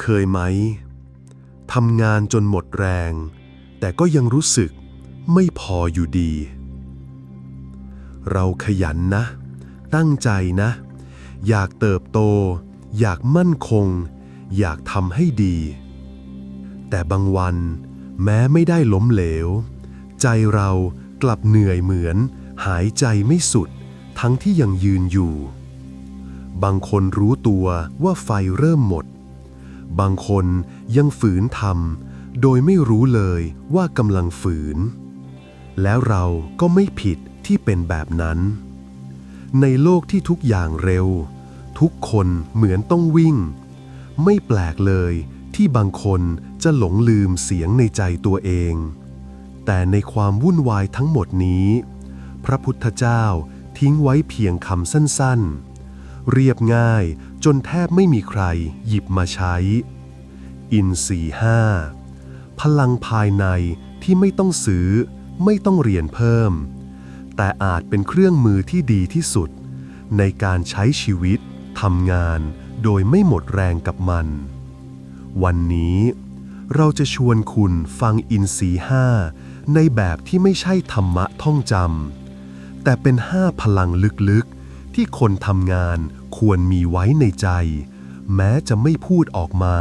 เคยไหมทำงานจนหมดแรง แต่ก็ยังรู้สึกไม่พออยู่ดี เราขยันนะ ตั้งใจนะ อยากเติบโต อยากมั่นคง อยากทำให้ดี แต่บางวันแม้ไม่ได้ล้มเหลว ใจเรากลับเหนื่อยเหมือน หายใจไม่สุด ทั้งที่ยังยืนอยู่ บางคนรู้ตัวว่าไฟเริ่มหมด บางคนยังฝืนทำโดยไม่รู้เลยว่ากำลังฝืน แล้วเราก็ไม่ผิดที่เป็นแบบนั้น ในโลกที่ทุกอย่างเร็ว ทุกคนเหมือนต้องวิ่ง ไม่แปลกเลยที่บางคนจะหลงลืมเสียงในใจตัวเอง แต่ในความวุ่นวายทั้งหมดนี้ พระพุทธเจ้าทิ้งไว้เพียงคำสั้นๆ เรียบง่ายจนแทบไม่มีใครหยิบมาใช้ อินสีห้าพลังภายในที่ไม่ต้องซื้อ ไม่ต้องเรียนเพิ่ม แต่อาจเป็นเครื่องมือที่ดีที่สุด ในการใช้ชีวิตทำงานโดยไม่หมดแรงกับมัน วันนี้เราจะชวนคุณฟังอินสีห้าในแบบที่ไม่ใช่ธรรมะท่องจำแต่เป็นห้าพลังลึกๆ ที่คนทำงานควรมีไว้ในใจ แม้จะไม่พูดออกมา